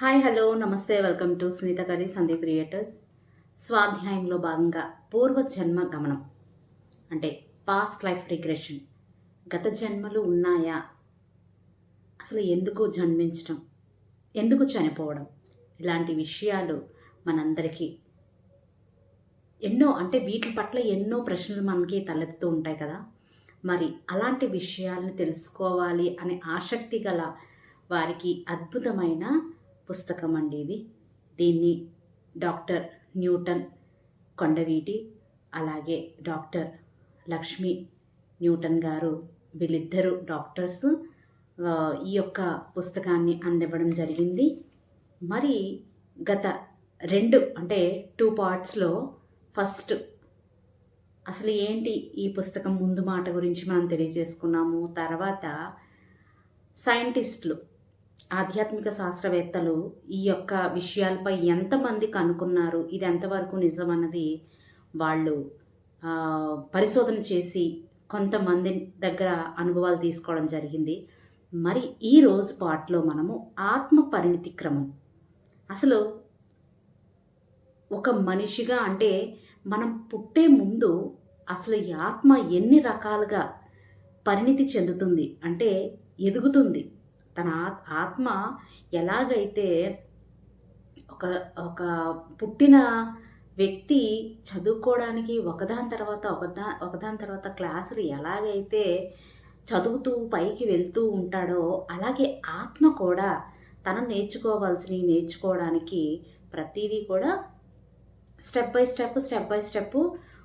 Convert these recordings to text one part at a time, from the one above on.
Hi hello నమస్తే welcome to Sunitha కరీ Sandeep creators స్వాధ్యాయంలో భాగంగా పూర్వ జన్మ గమనం అంటే పాస్ట్ లైఫ్ రిగ్రెషన్ గత జన్మలు ఉన్నాయా? అసలు ఎందుకు జన్మించడం ఎందుకు చనిపోవడం? ఇలాంటి విషయాలు మనందరికీ ఎన్నో అంటే వీటి పట్ల ఎన్నో ప్రశ్నలు మనకి తలెత్తుతూ ఉంటాయి కదా. మరి అలాంటి విషయాలను తెలుసుకోవాలి అనే ఆసక్తి గల వారికి అద్భుతమైన పుస్తకం అండి ఇది. దీన్ని డాక్టర్ న్యూటన్ కొండవీటి అలాగే డాక్టర్ లక్ష్మి న్యూటన్ గారు వీళ్ళిద్దరు డాక్టర్స్ ఈ యొక్క పుస్తకాన్ని అందివ్వడం జరిగింది. మరి గత రెండు అంటే టూ పార్ట్స్లో ఫస్ట్ అసలు ఏంటి ఈ పుస్తకం ముందు మాట గురించి మనం తెలియజేసుకున్నాము. తర్వాత సైంటిస్టులు ఆధ్యాత్మిక శాస్త్రవేత్తలు ఈ యొక్క విషయాలపై ఎంతమంది కనుక్కున్నారు ఇది ఎంతవరకు నిజం అన్నది వాళ్ళు పరిశోధన చేసి కొంతమంది దగ్గర అనుభవాలు తీసుకోవడం జరిగింది. మరి ఈ రోజు పాటలో మనము ఆత్మ పరిణితి క్రమం. అసలు ఒక మనిషిగా అంటే మనం పుట్టే ముందు అసలు ఈ ఆత్మ ఎన్ని రకాలుగా పరిణితి చెందుతుంది అంటే ఎదుగుతుంది. తన ఆత్- ఆత్మ ఎలాగైతే ఒక ఒక పుట్టిన వ్యక్తి చదువుకోవడానికి ఒకదాని తర్వాత ఒకదా ఒకదాని తర్వాత క్లాసులు ఎలాగైతే చదువుతూ పైకి వెళ్తూ ఉంటాడో అలాగే ఆత్మ కూడా తను నేర్చుకోవాల్సినవి నేర్చుకోవడానికి ప్రతిదీ కూడా step by step step by step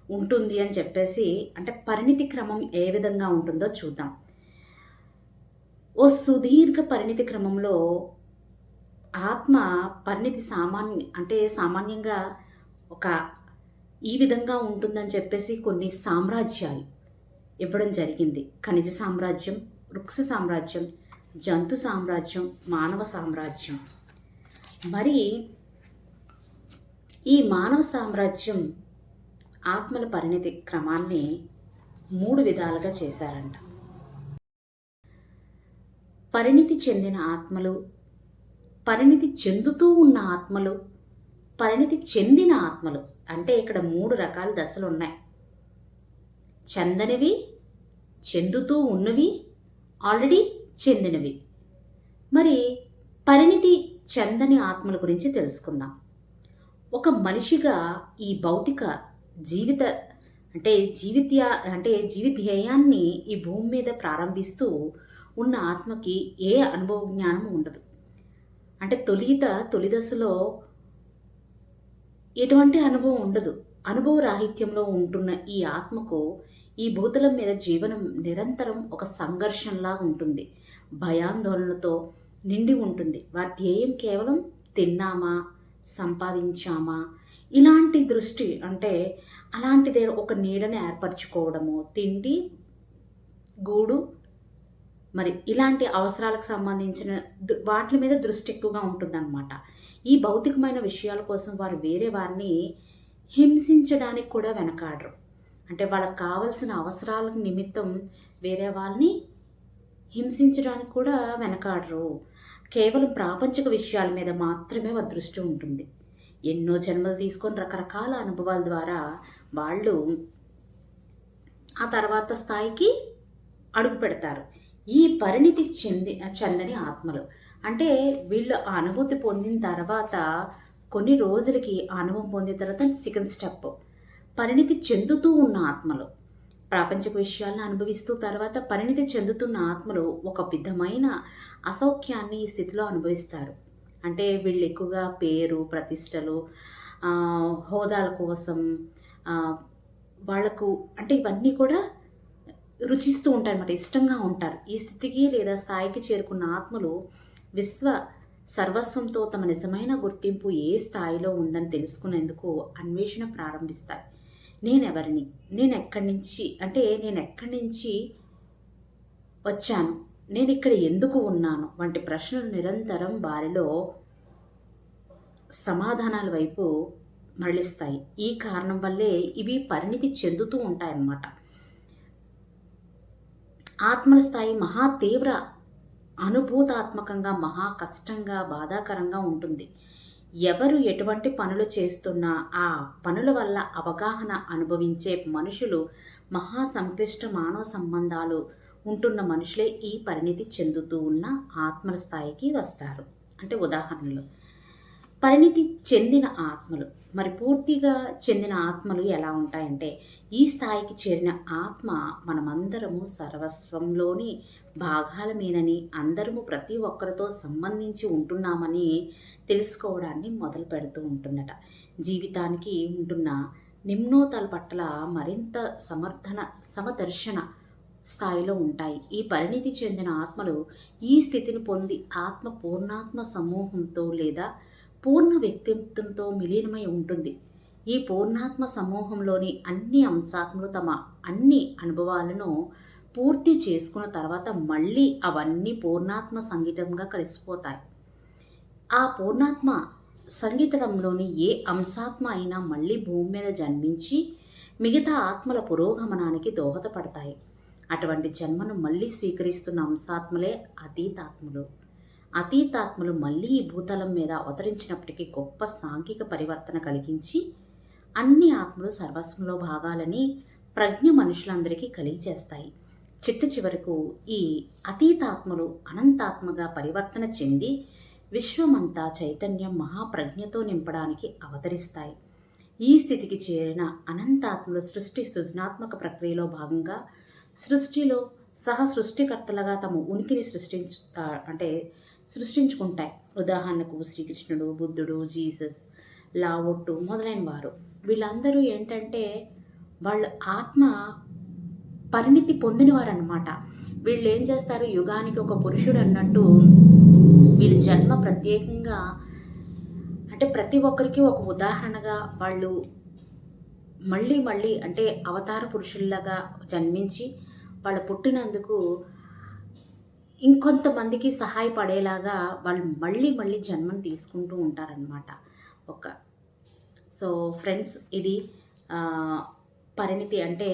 ఉంటుంది అని చెప్పేసి అంటే పరిణితి క్రమం ఏ విధంగా ఉంటుందో చూద్దాం. ఓ సుదీర్ఘ పరిణితి క్రమంలో ఆత్మ పరిణితి సామాన్య అంటే సామాన్యంగా ఒక ఈ విధంగా ఉంటుందని చెప్పేసి కొన్ని సామ్రాజ్యాలు ఇవ్వడం జరిగింది. ఖనిజ సామ్రాజ్యం వృక్ష సామ్రాజ్యం జంతు సామ్రాజ్యం మానవ సామ్రాజ్యం. మరి ఈ మానవ సామ్రాజ్యం ఆత్మల పరిణితి క్రమాన్ని మూడు విధాలుగా చేశారంట. పరిణితి చెందిన ఆత్మలు పరిణితి చెందుతూ ఉన్న ఆత్మలు పరిణితి చెందిన ఆత్మలు. అంటే ఇక్కడ మూడు రకాల దశలు ఉన్నాయి. చెందనివి చెందుతూ ఉన్నవి ఆల్రెడీ చెందినవి. మరి పరిణితి చెందని ఆత్మల గురించి తెలుసుకుందాం. ఒక మనిషిగా ఈ భౌతిక జీవిత అంటే జీవిత అంటే జీవిధ్యేయాన్ని ఈ భూమి మీద ప్రారంభిస్తూ ఉన్న ఆత్మకి ఏ అనుభవ జ్ఞానం ఉండదు. అంటే తొలిత తొలి దశలో ఎటువంటి అనుభవం ఉండదు. అనుభవ రాహిత్యంలో ఉంటున్న ఈ ఆత్మకు ఈ భూతలం మీద జీవనం నిరంతరం ఒక సంఘర్షణలా ఉంటుంది. భయాందోళనతో నిండి ఉంటుంది. వారి ధ్యేయం కేవలం తిన్నామా సంపాదించామా? ఇలాంటి దృష్టి అంటే అలాంటిదే ఒక నీడని ఏర్పరచుకోవడము తిండి గూడు మరి ఇలాంటి అవసరాలకు సంబంధించిన దు- వాటి మీద దృష్టి ఎక్కువగా ఉంటుందన్నమాట. ఈ భౌతికమైన విషయాల కోసం వారు వేరే వారిని హింసించడానికి కూడా వెనకాడరు. అంటే వాళ్ళకి కావలసిన అవసరాల నిమిత్తం వేరే వాళ్ళని హింసించడానికి కూడా వెనకాడరు. కేవలం ప్రాపంచిక విషయాల మీద మాత్రమే వారి దృష్టి ఉంటుంది. ఎన్నో జన్మలు తీసుకొని రకరకాల అనుభవాల ద్వారా వాళ్ళు ఆ తర్వాత స్థాయికి అడుగు పెడతారు. ఈ పరిణితి చెంది చెందని ఆత్మలు. అంటే వీళ్ళు ఆ అనుభూతి పొందిన తర్వాత కొన్ని రోజులకి ఆ అనుభవం పొందిన తర్వాత సెకండ్ స్టెప్ పరిణితి చెందుతూ ఉన్న ఆత్మలు. ప్రాపంచిక విషయాలను అనుభవిస్తూ తర్వాత పరిణితి చెందుతున్న ఆత్మలు ఒక విధమైన అసౌఖ్యాన్ని ఈ స్థితిలో అనుభవిస్తారు. అంటే వీళ్ళు ఎక్కువగా పేరు ప్రతిష్టలు హోదాల కోసం వాళ్ళకు వాళ్ళకు అంటే ఇవన్నీ కూడా రుచిస్తూ ఉంటారు అన్నమాట ఇష్టంగా ఉంటారు. ఈ స్థితికి లేదా స్థాయికి చేరుకున్న ఆత్మలు విశ్వ సర్వస్వంతో తమ నిజమైన గుర్తింపు ఏ స్థాయిలో ఉందని తెలుసుకునేందుకు అన్వేషణ ప్రారంభిస్తారు నేనెవరిని? నేను ఎక్కడి నుంచి? అంటే నేను ఎక్కడి నుంచి వచ్చాను? నేను ఇక్కడ ఎందుకు ఉన్నాను? వంటి ప్రశ్నలు నిరంతరం వారిలో సమాధానాల వైపు మరలిస్తాయి. ఈ కారణం వల్లే ఇవి పరిణితి చెందుతూ ఉంటాయన్నమాట. ఆత్మల స్థాయి మహా తీవ్ర అనుభూతాత్మకంగా మహా కష్టంగా బాధాకరంగా ఉంటుంది. ఎవరు ఎటువంటి పనులు చేస్తున్నా ఆ పనుల వల్ల అవగాహన అనుభవించే మనుషులు మహా సంక్లిష్ట మానవ సంబంధాలు ఉంటున్న మనుషులే ఈ పరిణితి చెందుతూ ఉన్న ఆత్మల స్థాయికి వస్తారు. అంటే ఉదాహరణలు. పరిణితి చెందిన ఆత్మలు. మరి పూర్తిగా చెందిన ఆత్మలు ఎలా ఉంటాయంటే ఈ స్థాయికి చేరిన ఆత్మ మనమందరము సర్వస్వంలోని భాగాలమేనని అందరము ప్రతి ఒక్కరితో సంబంధించి ఉంటున్నామని తెలుసుకోవడాన్ని మొదలు పెడుతూ ఉంటుందట. జీవితానికి ఉంటున్న నిమ్నోతల పట్ల మరింత సమర్థన సమదర్శన స్థాయిలో ఉంటాయి. ఈ పరిణితి చెందిన ఆత్మలు ఈ స్థితిని పొంది ఆత్మ పూర్ణాత్మ సమూహంతో లేదా పూర్ణ వ్యక్తిత్వంతో మిలీనమై ఉంటుంది. ఈ పూర్ణాత్మ సమూహంలోని అన్ని అంశాత్మలు తమ అన్ని అనుభవాలను పూర్తి చేసుకున్న తర్వాత మళ్ళీ అవన్నీ పూర్ణాత్మ సంగీతంగా కలిసిపోతాయి. ఆ పూర్ణాత్మ సంగీతంలోని ఏ అంశాత్మ అయినా మళ్ళీ భూమి మీద జన్మించి మిగతా ఆత్మల పురోగమనానికి దోహదపడతాయి. అటువంటి జన్మను మళ్ళీ స్వీకరిస్తున్న అంశాత్మలే అతీతాత్మలు. అతీతాత్మలు మళ్ళీ ఈ భూతలం మీద అవతరించినప్పటికీ గొప్ప సాంఘిక పరివర్తన కలిగించి అన్ని ఆత్మలు సర్వస్వంలో భాగాలని ప్రజ్ఞ మనుషులందరికీ కలిగజేస్తాయి చిట్ట చివరకు ఈ అతీతాత్మలు అనంతాత్మగా పరివర్తన చెంది విశ్వమంతా చైతన్యం మహాప్రజ్ఞతో నింపడానికి అవతరిస్తాయి. ఈ స్థితికి చేరిన అనంతాత్మలు సృష్టి సృజనాత్మక ప్రక్రియలో భాగంగా సృష్టిలో సహ సృష్టికర్తలుగా తమ ఉనికిని సృష్టించు అంటే సృష్టించుకుంటాయి. ఉదాహరణకు శ్రీకృష్ణుడు బుద్ధుడు జీసస్ లావొట్టు మొదలైన వారు వీళ్ళందరూ ఏంటంటే వాళ్ళ ఆత్మ పరిణితి పొందినవారు అనమాట వీళ్ళు ఏం చేస్తారు? యుగానికి ఒక పురుషుడు అన్నట్టు వీళ్ళ జన్మ ప్రత్యేకంగా అంటే ప్రతి ఒక్కరికి ఒక ఉదాహరణగా వాళ్ళు మళ్ళీ మళ్ళీ అంటే అవతార పురుషుల్లాగా జన్మించి వాళ్ళు పుట్టినందుకు ఇంకొంతమందికి సహాయపడేలాగా వాళ్ళు మళ్ళీ మళ్ళీ జన్మను తీసుకుంటూ ఉంటారనమాట ఒక సో ఫ్రెండ్స్ ఇది పరిణితి అంటే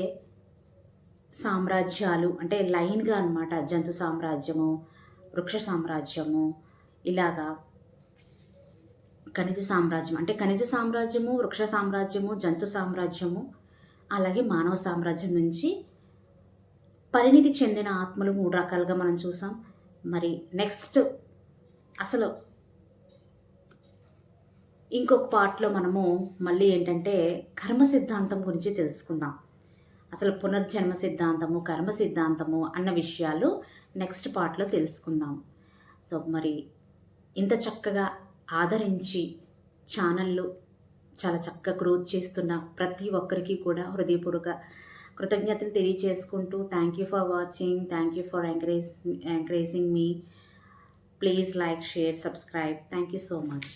సామ్రాజ్యాలు అంటే లైన్గా అనమాట జంతు సామ్రాజ్యము వృక్ష సామ్రాజ్యము ఇలాగా ఖనిజ సామ్రాజ్యం అంటే ఖనిజ సామ్రాజ్యము వృక్ష సామ్రాజ్యము జంతు సామ్రాజ్యము అలాగే మానవ సామ్రాజ్యం నుంచి పరిణితి చెందిన ఆత్మలు మూడు రకాలుగా మనం చూసాం. మరి నెక్స్ట్ అసలు ఇంకొక పార్ట్లో మనము మళ్ళీ ఏంటంటే కర్మ సిద్ధాంతం గురించి తెలుసుకుందాం. అసలు పునర్జన్మ సిద్ధాంతము కర్మ సిద్ధాంతము అన్న విషయాలు నెక్స్ట్ పార్ట్లో తెలుసుకుందాం. సో మరి ఇంత చక్కగా ఆదరించి ఛానళ్ళు చాలా చక్కగా గ్రోత్ చేస్తున్న ప్రతి ఒక్కరికి కూడా హృదయపూర్వక కృతజ్ఞతలు తెలియచేసుకుంటూ thank you for watching thank you for encourage encouraging me please like share subscribe thank you so much